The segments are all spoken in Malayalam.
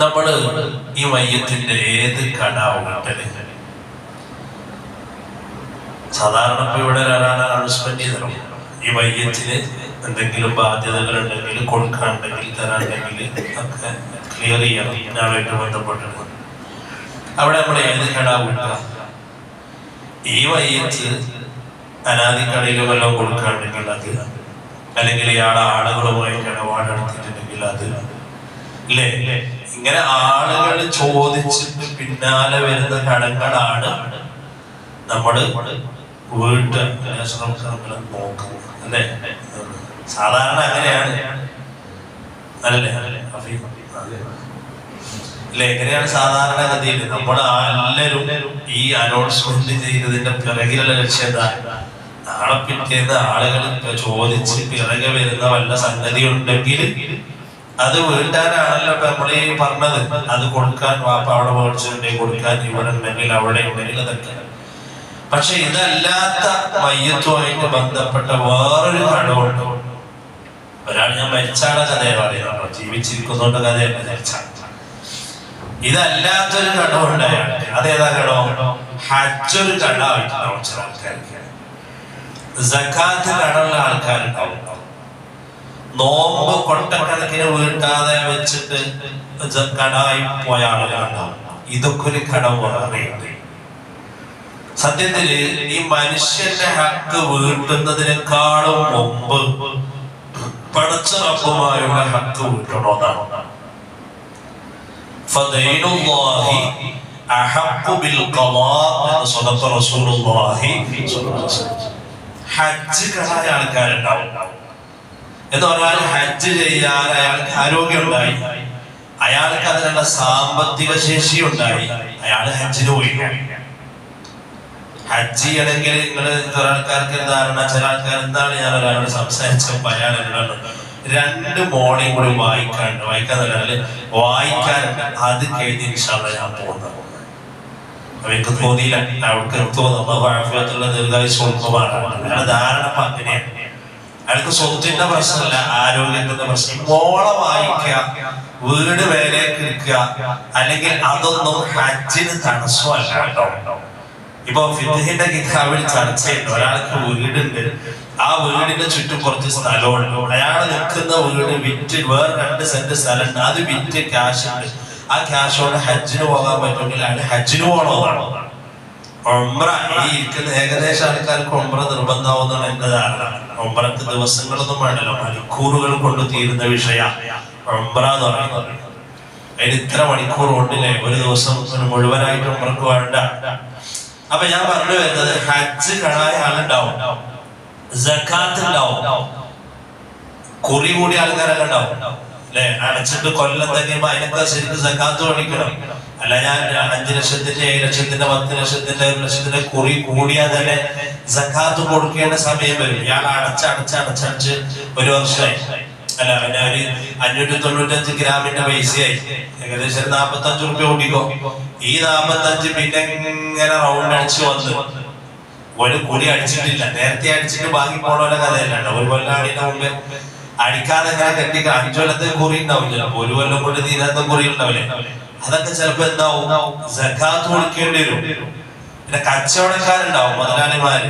നമ്മൾ ഈ മയ്യത്തിന്റെ ഏത് കട ഉണ്ടെങ്കിൽ സാധാരണ ഇപ്പൊ ഇവിടെ ഒരാളെ അനൗൺസ്മെന്റ് ചെയ്തത് ഈ മയ്യത്തിന് എന്തെങ്കിലും ബാധ്യതകൾ ഉണ്ടെങ്കിൽ കൊടുക്കാണ്ടെങ്കിൽ തരാണ്ടെങ്കിൽ ഒക്കെ ക്ലിയർ ചെയ്യണം. ഇന്നാളായിട്ട് ബന്ധപ്പെട്ടിട്ട് അവിടെ നമ്മൾ ഏത് കട കിട്ടുക ഈ മയ്യത്ത് അനാദിക്കടയിൽ വല്ലതും കൊടുക്കാണ്ടെങ്കിൽ അത് അല്ലെങ്കിൽ ഇയാളെ ആളുകളുമായിട്ട് ഇടപാടെടുത്തിട്ടുണ്ടെങ്കിൽ അത് ഇല്ലേ? ഇങ്ങനെ ആളുകൾ ചോദിച്ചിട്ട് പിന്നാലെ വരുന്ന കടങ്ങളാണ് നമ്മൾ വീട്ട് നോക്കുന്നത് അല്ലേ? സാധാരണ അങ്ങനെയാണ്. അല്ലേ? അല്ലെ? എങ്ങനെയാണ് സാധാരണ ഗതിയിൽ നമ്മൾ എല്ലാവരും ഈ അനൗൺസ്മെന്റ് ചെയ്തതിന്റെ പിറകിലുള്ള ലക്ഷ്യം എന്താ? നാളെ പിറ്റേന്ന് ആളുകൾ ചോദിച്ച് പിറകെ വരുന്ന വല്ല സംഗതി ഉണ്ടെങ്കിൽ അത് വീട്ടാനാണല്ലോ ഈ പറഞ്ഞത്. അത് കൊടുക്കാൻ വാപ്പ അവിടെ മേടിച്ചിട്ടുണ്ടെങ്കിൽ കൊടുക്കാൻ ഇവിടെ ഉണ്ടെങ്കിൽ അവിടെ ഉണ്ടെങ്കിൽ അതൊക്കെ പക്ഷെ ഇതല്ലാത്ത മയ്യത്വമായിട്ട് ബന്ധപ്പെട്ട വേറൊരു കടവുണ്ട്. ഒരാൾ ഞാൻ മരിച്ചാണ് കഥയെ പറയുന്നത് ജീവിച്ചിരിക്കുന്നോണ്ട് കഥയല്ല മരിച്ച. ഇതല്ലാത്തൊരു കടവുണ്ടായിട്ട് അതേതാ കടവ്? ഹജ്ജൊരു കടമായിട്ടുണ്ടാവും ചില ആൾക്കാർക്ക് ജക്കാത്ത് കടമുള്ള ആൾക്കാരുണ്ടാവും. നോമ്പ് കൊട്ടക്കണക്കിന് വീട്ടാതെ വെച്ചിട്ട് കടായി പോയ ആളുകളുണ്ടാവും ഇതൊക്കെ ഒരു കടവാണ് സത്യത്തിൽ ഈ മനുഷ്യന്റെ ഹക്ക് വീട്ടുന്നതിനേക്കാളും മുമ്പ് പഠിച്ച റബ്ബുമായുള്ള ഹക്ക് വീട്ടണോന്നാണ് ഹജ്ജ് കടായ ആൾക്കാരുണ്ടാവും. എന്ന് പറഞ്ഞാൽ ഹജ്ജ് ചെയ്യാൻ അയാൾക്ക് ആരോഗ്യം ഉണ്ടായി അയാൾക്ക് അതിനുള്ള സാമ്പത്തിക ശേഷി ഉണ്ടായി അയാൾ ഹജ്ജിന് പോയി ഹജ്ജ് ചെയ്യണമെങ്കിൽ നിങ്ങൾ ചില ആൾക്കാർക്ക് ധാരണ ചില ആൾക്കാർ എന്താണ് ഞാൻ ഒരാളോട് സംസാരിച്ചപ്പോൾ അയാൾ എന്നോട് രണ്ട് മോർണിംഗ് കൂടി വായിക്കാൻ തന്നെ വായിക്കാനുണ്ട്. അത് കഴിഞ്ഞ് ഇൻഷാല്ല ഞാൻ പോകുന്നത് അവർക്ക് തോന്നിയില്ല. അവർക്ക് തോന്നുന്നു ദീർഘായുസ് കൊടുക്കുമാറാണ് ധാരണ അങ്ങനെയാണ്. അയാൾക്ക് സ്വത്തിന്റെ പ്രശ്നമല്ല ആരോഗ്യത്തിന്റെ പ്രശ്നം. മോളെ വായിക്കുക വീട് വേലയൊക്കെ നിൽക്കുക അല്ലെങ്കിൽ അതൊന്നും ഹജ്ജിന് തടസ്സമല്ല കേട്ടോ. ഇപ്പൊ ഫിദ്ഹിന്റെ കിതാബിൽ ചർച്ചയുണ്ട്. ഒരാൾക്ക് വീടുണ്ട്. ആ വീടിന്റെ ചുറ്റും കുറച്ച് സ്ഥലമുണ്ട്. അയാൾ നിൽക്കുന്ന വീട് വിറ്റ് വേറെ രണ്ട് സെന്റ് സ്ഥലമുണ്ട്. അത് വിറ്റ് ക്യാഷ് ഉണ്ട്. ആ ക്യാഷോടെ ഹജ്ജിന് പോകാൻ പറ്റുമെങ്കിൽ അയാൾ ഹജ്ജിന് പോകണമെന്നാണ് ഒമ്ര ഈ ഇരിക്കുന്ന ഏകദേശം ആൾക്കാർക്ക് ഒമ്ര നിർബന്ധമാവുന്നതാണ് എന്റെ ധാരണ ഒമ്രക്ക് ദിവസങ്ങളൊന്നും വേണ്ടല്ലോ. മണിക്കൂറുകൾ കൊണ്ട് തീരുന്ന വിഷയ. ഒമ്ര എന്ന് പറയുന്നത് അതിന് ഇത്ര മണിക്കൂർ ഉണ്ടില്ലേ ഒരു ദിവസം മുഴുവനായിട്ട് ഒമ്രക്ക് വേണ്ട. അപ്പൊ ഞാൻ പറഞ്ഞു വരുന്നത് ഹജ്ജ് കടായ ആളുണ്ടാവും. കുറി കൂടി ആൾക്കാരൊക്കെ ഉണ്ടാവും. അടച്ചിട്ട് കൊല്ലം തന്നെ അതിനൊക്കെ ശരിക്കും മേടിക്കണം അല്ല ഞാൻ അഞ്ചു ലക്ഷത്തിന്റെ ഏഴ് ലക്ഷത്തിന്റെ പത്ത് ലക്ഷത്തിന്റെ ഒരു ലക്ഷത്തിന്റെ കുറി കൂടിയാൽ തന്നെ സഖാത്ത് കൊടുക്കേണ്ട സമയം വരും. ഇയാൾ അടച്ച് അടച്ച് അടച്ചടച്ച് ഒരു വർഷമായി. അല്ല പിന്നെ ഒരു അഞ്ഞൂറ്റി തൊണ്ണൂറ്റഞ്ച് ഗ്രാമിന്റെ പൈസയായി. ഏകദേശം നാപ്പത്തി അഞ്ച് റുപ്യ കൂട്ടിക്കോ ഈ നാപ്പത്തി അഞ്ച് പിന്നെ ഇങ്ങനെ റൗണ്ട് അടിച്ച് വന്ന് ഒരു കുടി അടിച്ചിട്ടില്ല. നേരത്തെ അടിച്ചിട്ട് ബാക്കി പോണ കഥയല്ല ഒരു കൊല്ലാടിന്റെ മുമ്പ് അടിക്കാതെ ഇങ്ങനെ കെട്ടി അഞ്ചു കൊല്ലത്തെ കുറി ഉണ്ടാവില്ല ഒരു കൊല്ലം കൊണ്ട് തീരാത്ത കുറി ഉണ്ടാവില്ലേ അതൊക്കെ ചിലപ്പോ എന്താവും? സക്കാത്ത് കൊടുക്കേണ്ടി വരും. പിന്നെ കച്ചവടക്കാരുണ്ടാവും മുതലാളിമാര്.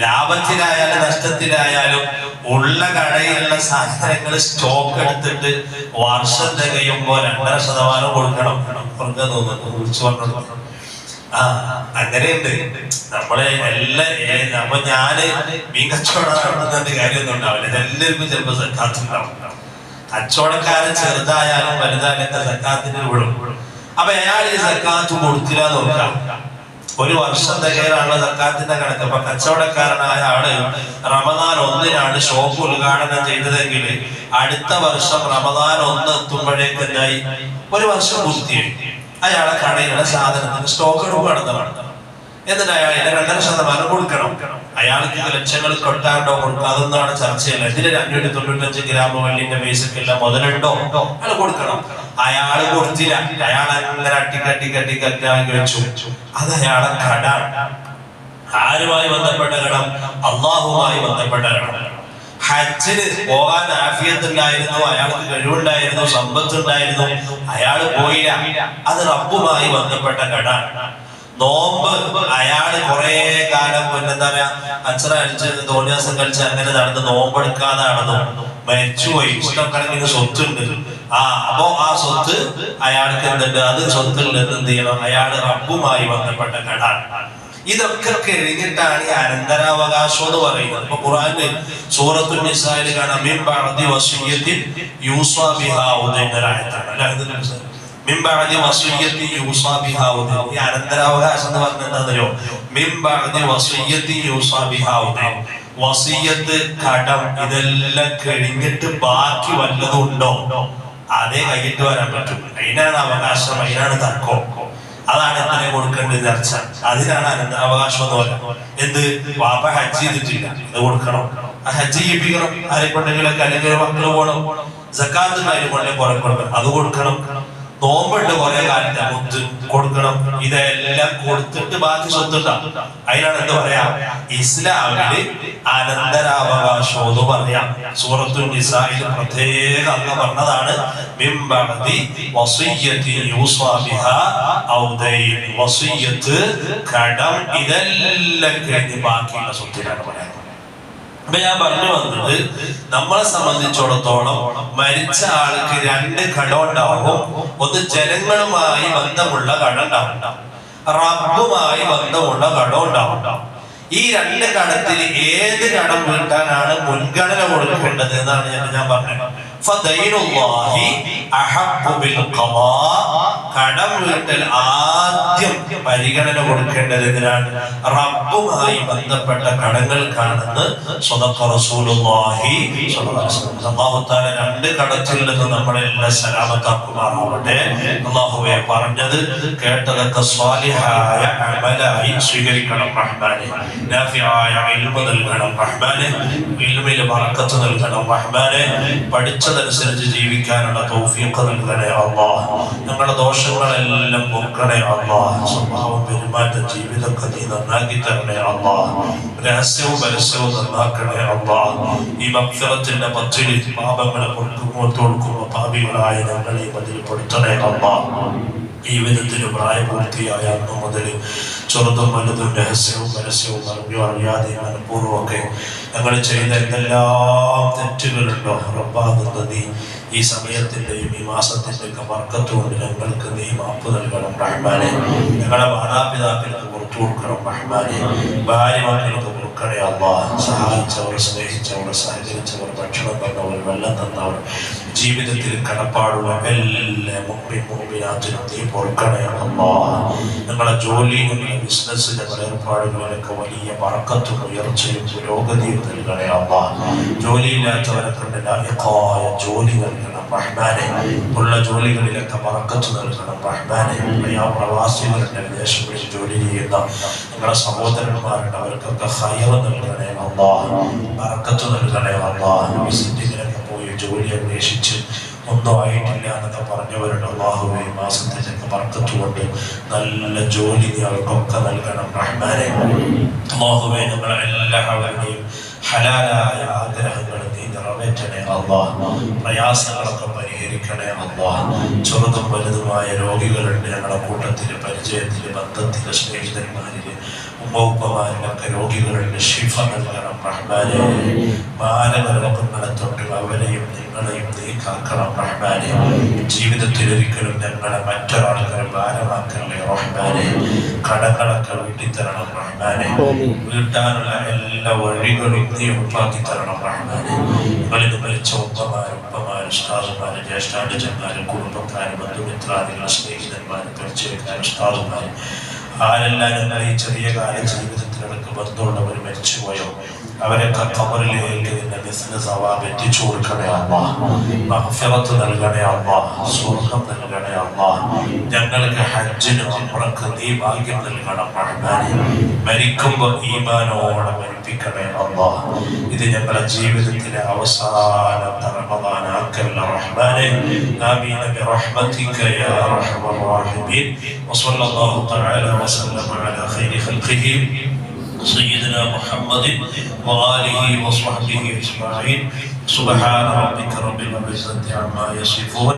ലാഭത്തിലായാലും നഷ്ടത്തിലായാലും ഉള്ള കടയിലുള്ള സാധനങ്ങൾ സ്റ്റോക്ക് എടുത്തിട്ട് വർഷം തികയുമ്പോ രണ്ടര ശതമാനം കൊടുക്കണം. തോന്നുന്നു കുറിച്ച് പറഞ്ഞു ആ അങ്ങനെയുണ്ട്. നമ്മളെ എല്ലാ അപ്പൊ ഞാൻ മീൻ കച്ചവടം നടത്തുന്നതിന്റെ കാര്യമൊന്നും ഉണ്ടാവില്ല. എല്ലാവർക്കും ചിലപ്പോ സക്കാത്തുണ്ടാവും കച്ചവടക്കാരൻ ചെറുതായാലും വലുതായാലും സക്കാത്തിന് വിടും അപ്പൊ അയാൾ ഈ സക്കാത്ത് കൊടുത്തില്ല നോക്കാം ഒരു വർഷം തികയാനുള്ള സർക്കാത്തിന്റെ കണക്ക്. അപ്പൊ കച്ചവടക്കാരനായ ആൾ റമദാൻ ഒന്നിനാണ് ഷോപ്പ് ഉദ്ഘാടനം ചെയ്തതെങ്കിൽ അടുത്ത വർഷം റമദാൻ ഒന്ന് എത്തുമ്പോഴേക്കെന്നായി ഒരു വർഷം പൂർത്തിയായി. അയാളെ കടയിലുള്ള സാധനത്തിന് സ്റ്റോക്ക് എടുക്കുകയാണ് വേണം എന്നിട്ട് അയാൾ അതിന്റെ രണ്ടര ശതമാനം കൊടുക്കണം. അയാൾക്ക് ലക്ഷങ്ങൾ കൊട്ടാണ്ടോ കൊടുക്കാതെന്നാണ് ചർച്ചയല്ല? ഇതിന് അഞ്ഞൂറ്റി തൊണ്ണൂറ്റഞ്ച് ഗ്രാം വെള്ളിന്റെ ബേസിക്കില്ല മുതലുണ്ടോ? അയാൾ കൊടുക്കണം. അയാൾ കൊടുത്തില്ല. അയാൾ അങ്ങനെ അട്ടിക്കട്ടി കട്ടി കറ്റാക്കി വെച്ചു. അത് അയാളെ കട. ആരുമായി ബന്ധപ്പെട്ട കടം? അള്ളാഹുമായി ബന്ധപ്പെട്ട കടം. ഹജ്ജിന് പോകാൻ ആഫിയത്തുണ്ടായിരുന്നു അയാൾക്ക് കഴിവുണ്ടായിരുന്നു സമ്പത്തുണ്ടായിരുന്നു. അയാൾ പോയില്ല. അത് റബ്ബുമായി ബന്ധപ്പെട്ട കടാണ് നോമ്പ് അയാൾ കുറെ കാലം എന്താ പറയാ അച്ഛന അടിച്ച് തോന്നിയാസം കളിച്ച് അങ്ങനെ നടന്ന് നോമ്പെടുക്കാതെ നടന്നു മരിച്ചുപോയി. ഇഷ്ടം കണക്കിന് സ്വത്തുണ്ട്. ആ അപ്പോ ആ സ്വത്ത് അയാൾക്ക് എന്തുണ്ട്? അത് സ്വത്തിൽ നിന്ന് എന്ത് ചെയ്യണം? അയാൾ റബ്ബുമായി ബന്ധപ്പെട്ട കടാണ് ഇതൊക്കെ കഴിഞ്ഞിട്ടാണ് ഈ അനന്തരാവകാശം എന്ന് പറയുന്നത്. ഇപ്പൊ ഖുറാന്റെ സൂറത്തു നിസായിൽ കാണാം യൂസാ ബിഹാ ഈ എന്ന് ഇതെല്ലാം കഴിഞ്ഞിട്ട് ബാക്കി വല്ലതും ഉണ്ടോ? അതേ കഴിഞ്ഞിട്ട് വരാൻ പറ്റും. അതിനാണ് അവകാശം അതിനാണ് തർക്കം. അതാണ് ഇത്രയും കൊടുക്കേണ്ടത് ചർച്ച. അതിനാണ് അനന്ത അവകാശം എന്ന് പറയുന്നത്. എന്ത്? വാപ്പ ഹജ്ജ് ചെയ്തിട്ടില്ല. അത് കൊടുക്കണം. ആ ഹജ്ജ് ചെയ്യിപ്പിക്കണം. ആരെ കൊണ്ടെങ്കിലൊക്കെ അല്ലെങ്കിൽ മക്കൾ പോകണം കാര്യം കൊണ്ടേ കുറെ കൊടുക്കണം അത് കൊടുക്കണം. നോമ്പുണ്ട് കുറെ കാലത്തെ. മുത്ത് കൊടുക്കണം. ഇതെല്ലാം കൊടുത്തിട്ട് ബാക്കി സ്വത്തുണ്ടാവും അതിനാണ് എന്താ പറയാ? ഇസ്ലാമിൽ അനന്തരാവകാശം എന്ന് പറയാം. സൂറത്തു നിസായിൽ പ്രത്യേക അംഗം പറഞ്ഞതാണ് ഇതെല്ലാം കഴിഞ്ഞ് ബാക്കിയുള്ള സ്വത്തിനാണ് പറയുന്നത് അപ്പൊ ഞാൻ പറഞ്ഞു വന്നത് നമ്മളെ സംബന്ധിച്ചിടത്തോളം മരിച്ച ആൾക്ക് രണ്ട് കടം ഉണ്ടാവും ഒന്ന് ജനങ്ങളുമായി ബന്ധമുള്ള കടം റബ്ബുമായി ബന്ധമുള്ള കടം ഉണ്ടാവും ഈ രണ്ട് കടത്തിൽ ഏത് കടം വീട്ടാനാണ് മുൻഗണന കൊടുക്കേണ്ടത് എന്നാണ് ഞാൻ പറഞ്ഞത്. കടം വീട്ടൽ ആദ്യം പരിഗണന കൊടുക്കേണ്ടത് എന്തിനാണ്? റബ്ബുമായി ബന്ധപ്പെട്ട കടങ്ങൾക്കാണെന്ന് സ്വതക്ക റസൂലുള്ളാഹി സ്വല്ലല്ലാഹു അലൈഹി വസല്ലം. അല്ലാഹു തആല രണ്ട് കടത്തിൽ നിന്ന് നമ്മളെ എല്ലാം സലാമത്താക്കുമാറാവട്ടെ. അള്ളാഹുവെ പറഞ്ഞത് കേട്ടതൊക്കെ സ്വാലിഹായ അമലായി സ്വീകരിക്കണം റഹ്മാനെ. നാഫിയായ ഇൽമ നൽകണം റഹ്മാനെ. ഇൽമിൽ ബറക്കത്ത് നൽകണം റഹ്മാനെ. പഠിച്ചതനുസരിച്ച് ജീവിക്കാനുള്ള തൗഫീഖ് നൽകണേ അല്ലാഹ് ഞങ്ങളുടെ ദോഷങ്ങളെല്ലാം പൊക്കണേ അല്ലാഹ് സ്വഭാവം പെരുമാറ്റം ജീവിതമൊക്കെ നീ നന്നാക്കി തരണേ അല്ലാഹ് രഹസ്യവും പരസ്യവും നന്നാക്കണേ അല്ലാഹ് ഈ മക്ഫിറത്തിന്റെ പച്ചിലി പാപങ്ങളെ കൊടുക്കുമ്പോൾ തോൽക്കുമ്പോൾ പാപികളായ ഞങ്ങളെ പൊടുത്തണേ അല്ലാഹ് ജീവിതത്തിന് പ്രായപൂർത്തിയായ അന്നു മുതൽ ചെറുതും വലുതും രഹസ്യവും പരസ്യവും അറിഞ്ഞോ അറിയാതെ മനഃപൂർവമൊക്കെ ഞങ്ങൾ ചെയ്ത എന്തെല്ലാം തെറ്റുകളുണ്ടോ റബ്ബാകുന്ന ഈ സമയത്തിന്റെയും ഈ മാസത്തിന്റെയൊക്കെ വർക്കത്തുകൊണ്ട് ഞങ്ങൾക്ക് നീ മാപ്പ് നൽകണം റഹ്മാനെ. ഞങ്ങളുടെ മാതാപിതാക്കൾക്ക് പുറത്തു കൊടുക്കണം റഹ്മാനെ. ഭാര്യമാക്കൾക്ക് കൊടുക്കണേ അള്ളാ. സഹായിച്ചവർ സ്നേഹിച്ചവർ സഹകരിച്ചവർ ഭക്ഷണം തന്നവർ വെള്ളം തന്നവർ ജീവിതത്തിൽ കടപ്പാടുള്ള എല്ലാ മുമ്പിനാറ്റിനും നീ പൊറുക്കണേ അള്ളാ ഞങ്ങളുടെ ജോലി ഞങ്ങളുടെ ബിസിനസ് ഞങ്ങളുടെ ഏർപ്പാടുകളിലൊക്കെ വലിയ വറക്കത്തും ഉയർച്ചയും പുരോഗതിയും നൽകണേ അള്ളാ ജോലിയില്ലാത്തവരെ കൊണ്ട് ലായക്കായ ജോലി നൽകണം റഹ്മാനെ. ഉള്ള ജോലികളിലൊക്കെ വറക്കത്ത് നൽകണം റഹ്മാനെ. ആ പ്രവാസികളുടെ വിദേശങ്ങളിൽ ജോലി ചെയ്യുന്ന ഞങ്ങളുടെ സഹോദരന്മാരുണ്ട് അവർക്കൊക്കെ ഹയർ നൽകണേ അള്ളാ വറക്കത്ത് നൽകണേ അള്ളാ വിസിറ്റിങ്ങിലൊക്കെ പോയി ജോലി അന്വേഷിച്ച് ഒന്നും ആയിട്ടില്ല എന്നൊക്കെ പറഞ്ഞവരുടെ അള്ളാഹുവെ മാസത്തിലൊക്കെ വർക്കത്തുകൊണ്ട് നല്ല ജോലി നീ അവർക്കൊക്കെ നൽകണം. റഹ്മാനെ അള്ളാഹുവെ ഞങ്ങളെ എല്ലാവരുടെയും ഹലാലായ ആഗ്രഹങ്ങൾ നീ നിറവേറ്റണേ അള്ളാഹ് പ്രയാസങ്ങളൊക്കെ പരിഹരിക്കണേ അള്ളാഹ് ചെറുതും വലുതുമായ രോഗികളുണ്ട് ഞങ്ങളുടെ കൂട്ടത്തിൽ പരിചയത്തിൽ ബന്ധത്തിൽ സ്നേഹിതന്മാരിൽ. ഉമ്മൗപ്പമാരിലൊക്കെ രോഗികളുടെ ശിഫ നൽകണം റഹ്മാനെ. മാനവരോഗങ്ങളെ തൊട്ട് അവരെയും നിങ്ങളെയും നീ കാക്കണം റഹ്മാനെ. ജീവിതത്തിൽ ഒരിക്കലും ഞങ്ങളെ മറ്റൊരാൾക്കാരെ ഭാരമാക്കല്ലേ റഹ്മാനെ. കടങ്ങളൊക്കെ വീട്ടിത്തരണം റഹ്മാനെ. വീട്ടാനുള്ള എല്ലാ വഴികളും നീ ഉൾപ്പാക്കി തരണം റഹ്മാനെ. വലുത് മരിച്ച ഉപ്പമാരും ഉപ്പമാരും ഉസ്താദുമാരും ജ്യേഷ്ഠാനുജന്മാരും കുടുംബക്കാരും ബന്ധുമിത്രാദികളും സ്നേഹിതന്മാരും പരിചയക്കാരും ഉസ്താദുമാരും ആരെല്ലാം ഞങ്ങൾ ഈ ചെറിയ കാല ജീവിതത്തിലിടക്ക് ബന്ധമുള്ളവർ മരിച്ചുപോയോ അവരൊക്കെ കബറിലേക്ക് നിന്റെ ബിസിന് സവാബ് എത്തിച്ചു കൊടുക്കണേ അമ്മ മഹഫിറത്ത് നൽകണേ അമ്മ സ്വർഗം നൽകണേ അമ്മ ഞങ്ങൾക്ക് ഹജ്ജിന് അമ്രക്ക് നീ ഭാഗ്യം നൽകണം റഹ്മാനെ മരിക്കുമ്പോൾ ഈമാനോടെ മരിപ്പിക്കണേ അമ്മ ഇത് ഞങ്ങളുടെ ജീവിതത്തിലെ അവസാന തർമദാനാക്കല്ല റഹ്മാനെ ആമീന ബിറഹ്മതിക യാ അർഹമർ റഹീമീൻ വസല്ലല്ലാഹു തആല وسلم على خير خلقه سيدنا محمد وآله وصحبه أجمعين. سبحان ربك رب العزة عما يصفون.